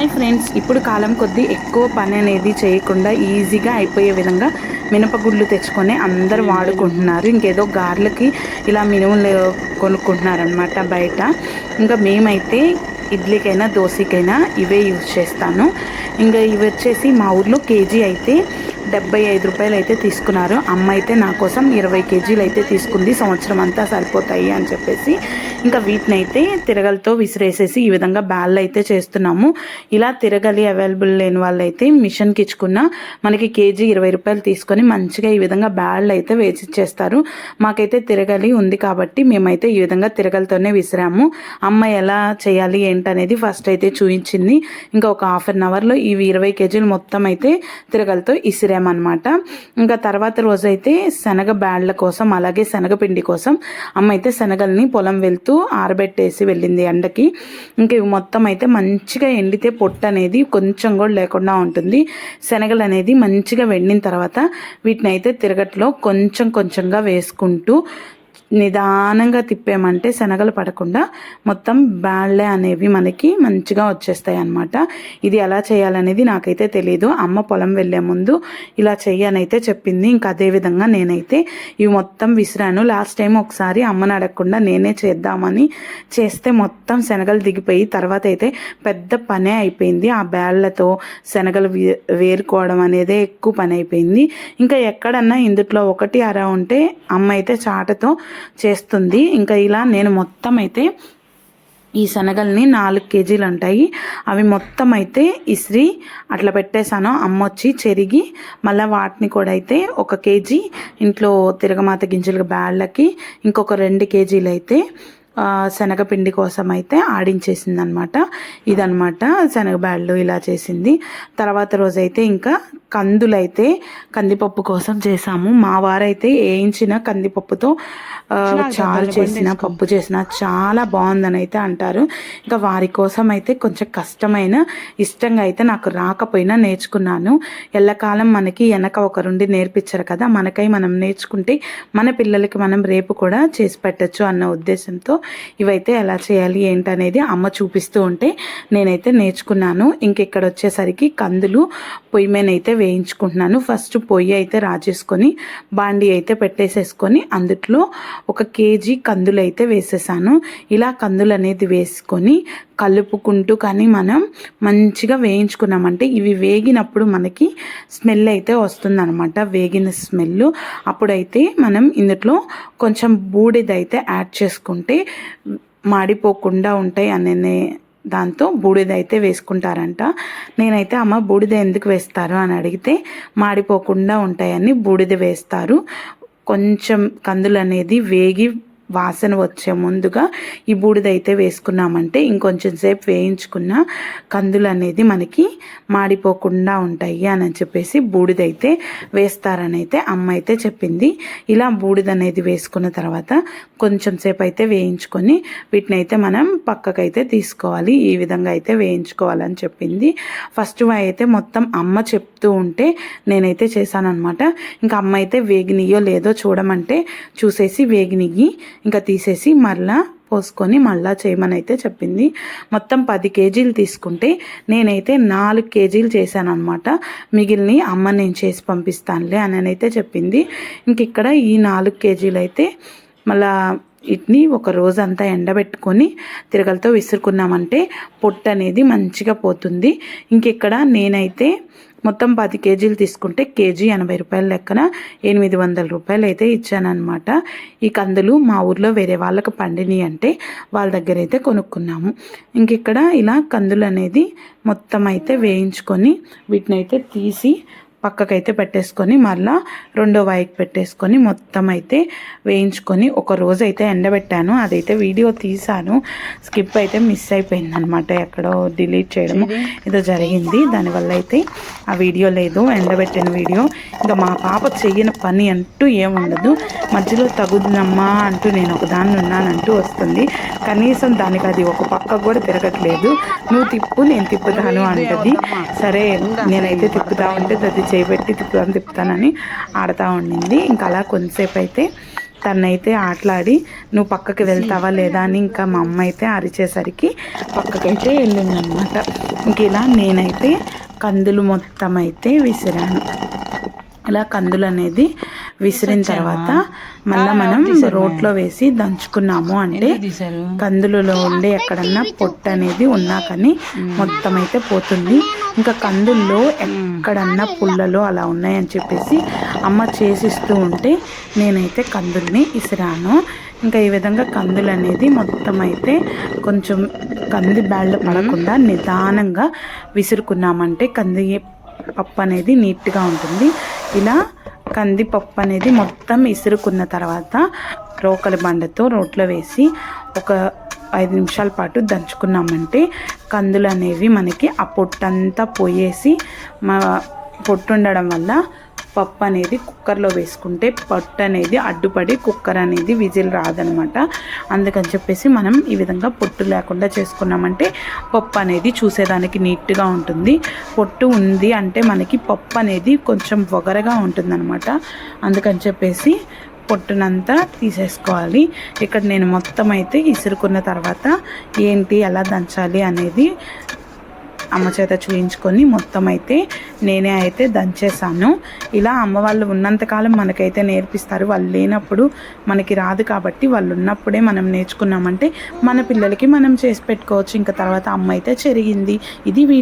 Hi friends ఇప్పుడు కాలం కొద్దీ ఎక్కువ పని అనేది చేయకుండా ఈజీగా అయిపోయే విధంగా మినపగుళ్ళు తెచ్చుకొని అందరు వాడుకుంటున్నారు. ఇంకేదో గార్లకి ఇలా మినుములు కొనుక్కుంటున్నారనమాట బయట. ఇంకా మేమైతే ఇడ్లీకైనా దోశకైనా ఇవే యూజ్ చేస్తాను. ఇంకా ఇవి వచ్చేసి మా ఊర్లో కేజీ అయితే డెబ్బై ఐదు రూపాయలు అయితే తీసుకున్నారు. అమ్మ అయితే నా కోసం ఇరవై కేజీలు అయితే తీసుకుంది. సంవత్సరం అంతా సరిపోతాయి అని చెప్పేసి ఇంకా వీటిని అయితే తిరగలతో విసిరేసేసి ఈ విధంగా బ్యాళ్ళు అయితే చేస్తున్నాము. ఇలా తిరగలి అవైలబుల్ లేని వాళ్ళు అయితే మిషన్కి ఇచ్చుకున్న మనకి కేజీ ఇరవై రూపాయలు తీసుకొని మంచిగా ఈ విధంగా బ్యాళ్ళు అయితే వేసి చేస్తారు మాకైతే తిరగలి ఉంది కాబట్టి మేమైతే ఈ విధంగా తిరగలతోనే విసిరాము. అమ్మ ఎలా చేయాలి ఏంటనేది ఫస్ట్ అయితే చూపించింది ఇంకా ఒక హాఫ్ అన్ అవర్లో ఇవి ఇరవై కేజీలు మొత్తం అయితే తిరగలతో ఇసిరాము. అనమాట ఇంకా తర్వాత రోజైతే శనగ బ్యాడ్ల కోసం అలాగే శనగపిండి కోసం అమ్మ అయితే శనగల్ని పొలం వెళ్తూ ఆరబెట్టేసి వెళ్ళింది ఎండకి. ఇంకా ఇవి మొత్తం అయితే మంచిగా ఎండితే పొట్టు అనేది కొంచెం కూడా లేకుండా ఉంటుంది. శనగలు అనేది మంచిగా వెండిన తర్వాత వీటిని అయితే తిరగట్లో కొంచెం కొంచెంగా వేసుకుంటూ నిదానంగా తిప్పామంటే శనగలు పడకుండా మొత్తం బ్యాళ్ళే అనేవి మనకి మంచిగా వచ్చేస్తాయి అనమాట ఇది ఎలా చేయాలనేది నాకైతే తెలియదు అమ్మ పొలం వెళ్ళే ముందు ఇలా చెయ్యనైతే చెప్పింది. ఇంకా అదేవిధంగా నేనైతే ఇవి మొత్తం విసిరాను. లాస్ట్ టైం ఒకసారి అమ్మని అడగకుండా నేనే చేద్దామని చేస్తే మొత్తం శనగలు దిగిపోయి తర్వాత అయితే పెద్ద పనే అయిపోయింది. ఆ బ్యాళ్ళతో శనగలు వేరుకోవడం అనేది ఎక్కువ పని అయిపోయింది. ఇంకా ఎక్కడన్నా ఇందుట్లో ఒకటి అర ఉంటే అమ్మ అయితే చాటతో చేస్తుంది. ఇంకా ఇలా నేను మొత్తం అయితే ఈ శనగల్ని నాలుగు కేజీలు ఉంటాయి అవి మొత్తం అయితే ఇసిరి అట్లా పెట్టేశాను. అమ్మొచ్చి చెరిగి మళ్ళీ వాటిని కూడా అయితే ఒక కేజీ ఇంట్లో తిరగమాత గింజలు బ్యాళ్ళకి ఇంకొక రెండు కేజీలు అయితే శనగపిండి కోసం అయితే ఆడించేసింది అనమాట ఇదనమాట శనగబ్యాళ్ళు ఇలా చేసింది. తర్వాత రోజైతే ఇంకా కందులైతే కందిపప్పు కోసం చేసాము. మా వారైతే వేయించిన కందిపప్పుతో చారు చేసిన పప్పు చేసిన చాలా బాగుందని అయితే అంటారు. ఇంకా వారి కోసం అయితే కొంచెం కష్టమైన ఇష్టంగా అయితే నాకు రాకపోయినా నేర్చుకున్నాను. ఎల్లకాలం మనకి వెనక ఒకరుండి నేర్పించారు కదా. మనకై మనం నేర్చుకుంటే మన పిల్లలకి మనం రేపు కూడా చేసి పెట్టచ్చు అన్న ఉద్దేశంతో ఇవైతే ఎలా చేయాలి ఏంటనేది అమ్మ చూపిస్తూ ఉంటే నేనైతే నేర్చుకున్నాను. ఇంకెక్కడ వచ్చేసరికి కందులు పొయ్యి మీద అయితే వేయించుకుంటున్నాను. ఫస్ట్ పొయ్యి అయితే రాజేసుకొని బాండి అయితే పెట్టేసేసుకొని అందుట్లో ఒక కేజీ కందులు అయితే వేసేసాను. ఇలా కందులు అనేది వేసుకొని కలుపుకుంటూ కానీ మనం మంచిగా వేయించుకున్నామంటే ఇవి వేగినప్పుడు మనకి స్మెల్ అయితే వస్తుందన్నమాట. వేగిన స్మెల్ అప్పుడైతే మనం ఇందులో కొంచెం బూడిదైతే యాడ్ చేసుకుంటే మాడిపోకుండా ఉంటాయి అనే దాంతో బూడిద అయితే వేసుకుంటారంట. నేనైతే అమ్మ బూడిద ఎందుకు వేస్తారు? అని అడిగితే మాడిపోకుండా ఉంటాయని బూడిద వేస్తారు. కొంచెం కందులు అనేది వేగి వాసన వచ్చే ముందుగా ఈ బూడిదైతే వేసుకున్నామంటే ఇంకొంచెం సేపు వేయించుకున్న కందులు అనేది మనకి మాడిపోకుండా ఉంటాయి అని చెప్పేసి బూడిదైతే వేస్తారని అయితే అమ్మ అయితే చెప్పింది. ఇలా బూడిద అనేది వేసుకున్న తర్వాత కొంచెం సేపు అయితే వేయించుకొని వీటిని అయితే మనం పక్కకైతే తీసుకోవాలి. ఈ విధంగా అయితే వేయించుకోవాలని చెప్పింది. ఫస్ట్ అయితే మొత్తం అమ్మ చెప్తూ ఉంటే నేనైతే చేశానమాట ఇంకా అమ్మ అయితే వేగినియో లేదో చూడమంటే చూసేసి వేగినియ్యి. ఇంకా తీసేసి మరలా పోసుకొని మళ్ళా చేయమని అయితే చెప్పింది. మొత్తం పది కేజీలు తీసుకుంటే నేనైతే నాలుగు కేజీలు చేశాను అనమాట మిగిలిని అమ్మ నేను చేసి పంపిస్తానులే అని అయితే చెప్పింది. ఇంక ఇక్కడ ఈ నాలుగు కేజీలు అయితే మళ్ళా వీటిని ఒక రోజంతా ఎండబెట్టుకొని తిరగలతో విసురుకున్నామంటే పొట్టు అనేది మంచిగా పోతుంది. ఇంకెక్కడ నేనైతే మొత్తం పది కేజీలు తీసుకుంటే కేజీ ఎనభై రూపాయల లెక్కన ఎనిమిది వందల రూపాయలు అయితే ఇచ్చానమాట ఈ కందులు మా ఊర్లో వేరే వాళ్ళకి పండినాయి అంటే వాళ్ళ దగ్గర అయితే కొనుక్కున్నాము. ఇంక ఇక్కడ ఇలా కందులు అనేది మొత్తం అయితే వేయించుకొని వీటిని అయితే తీసి పక్కకైతే పెట్టేసుకొని మళ్ళీ రెండో వాయికి పెట్టేసుకొని మొత్తం అయితే వేయించుకొని ఒక రోజు అయితే ఎండబెట్టాను. అదైతే వీడియో తీసాను స్కిప్ అయితే మిస్ అయిపోయింది అనమాట ఎక్కడో డిలీట్ చేయడము ఏదో జరిగింది. దానివల్ల అయితే ఆ వీడియో లేదు. ఎండబెట్టిన వీడియో. ఇంకా మా పాప చెయ్యని పని అంటూ ఏముండదు. మధ్యలో తగుదమ్మా అంటూ నేను ఒక దాన్ని ఉన్నానంటూ వస్తుంది. కనీసం దానికి అది ఒక పక్క కూడా తిరగట్లేదు. నువ్వు తిప్పు నేను తిప్పుతాను అంటది. సరే నేనైతే తిప్పుతా ఉంటే అది చేపెట్టి తిప్పుతాను తిప్పుతానని ఆడుతూ ఉండింది. ఇంకా అలా కొంతసేపు అయితే తనైతే ఆటలాడి నువ్వు పక్కకి వెళ్తావా లేదా అని ఇంకా మా అమ్మ అయితే అరిచేసరికి పక్కకైతే వెళ్ళిందనమాట. ఇంక ఇలా నేనైతే కందులు మొత్తం అయితే విసిరాను. ఇలా కందులు అనేది విసిరిన తర్వాత మళ్ళీ మనం రోట్లో వేసి దంచుకున్నాము అంటే కందులలో ఉండే ఎక్కడన్నా పొట్టు అనేది ఉన్నా కానీ మొత్తం అయితే పోతుంది. ఇంకా కందుల్లో ఎక్కడన్నా పుల్లలు అలా ఉన్నాయని చెప్పేసి అమ్మ చేసిస్తూ ఉంటే నేనైతే కందుల్ని ఇసిరాను ఇంకా ఈ విధంగా కందులు అనేది మొత్తం అయితే కొంచెం కంది బ్యాళ్ళ పడకుండా నిదానంగా విసురుకున్నామంటే కంది పప్పు అనేది నీట్గా ఉంటుంది. ఇలా కందిపప్పు అనేది మొత్తం ఇసురుకున్న తర్వాత రోకలి బండతో రోట్లో వేసి ఒక ఐదు నిమిషాల పాటు దంచుకున్నామంటే కందులు అనేవి మనకి ఆ పొట్టంతా పోయేసి మా పొట్టు ఉండడం వల్ల పప్పు అనేది కుక్కర్లో వేసుకుంటే పొట్టు అనేది అడ్డుపడి కుక్కర్ అనేది విజిల్ రాదనమాట. అందుకని చెప్పేసి మనం ఈ విధంగా పొట్టు లేకుండా చేసుకున్నామంటే పప్పు అనేది చూసేదానికి నీట్గా ఉంటుంది. పొట్టు ఉంది అంటే మనకి పప్పు అనేది కొంచెం వగరగా ఉంటుందన్నమాట అందుకని చెప్పేసి పొట్టునంతా తీసేసుకోవాలి. ఇక్కడ నేను మొత్తం అయితే ఇసురుకున్న తర్వాత ఏంటి ఎలా దంచాలి అనేది అమ్మ చేత చూయించుకొని మొత్తం అయితే నేనే అయితే దంచేసాను ఇలా అమ్మ వాళ్ళు ఉన్నంతకాలం మనకైతే నేర్పిస్తారు. వాళ్ళు లేనప్పుడు మనకి రాదు కాబట్టి వాళ్ళు ఉన్నప్పుడే మనం నేర్చుకున్నామంటే మన పిల్లలకి మనం చేసి పెట్టుకోవచ్చు. ఇంకా తర్వాత అమ్మ అయితే చెరిగింది. ఇది వీడియో